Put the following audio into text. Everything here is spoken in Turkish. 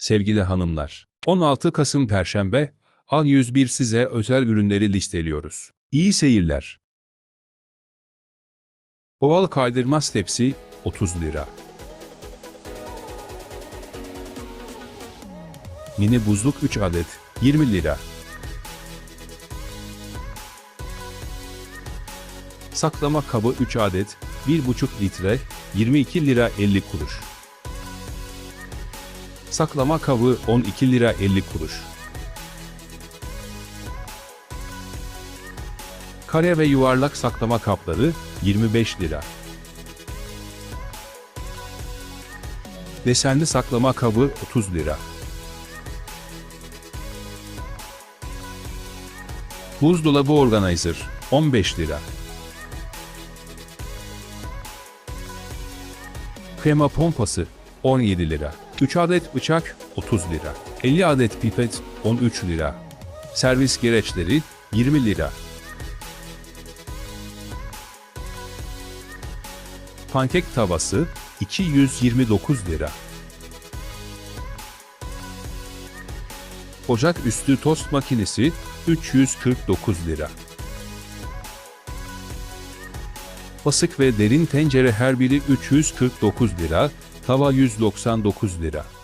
Sevgili hanımlar, 16 Kasım Perşembe, A101 size özel ürünleri listeliyoruz. İyi seyirler. Oval kaydırmaz tepsi 30 lira. Mini buzluk 3 adet 20 lira. Saklama kabı 3 adet 1,5 litre 22 lira 50 kuruş. Saklama kabı 12 lira 50 kuruş. Kare ve yuvarlak saklama kapları 25 lira. Desenli saklama kabı 30 lira. Buzdolabı organizer 15 lira. Krema pompası 17 lira. 3 adet bıçak 30 lira. 50 adet pipet 13 lira. Servis gereçleri 20 lira. Pankek tavası 229 lira. Ocak üstü tost makinesi 349 lira. Basık ve derin tencere her biri 349 lira, tava 199 lira.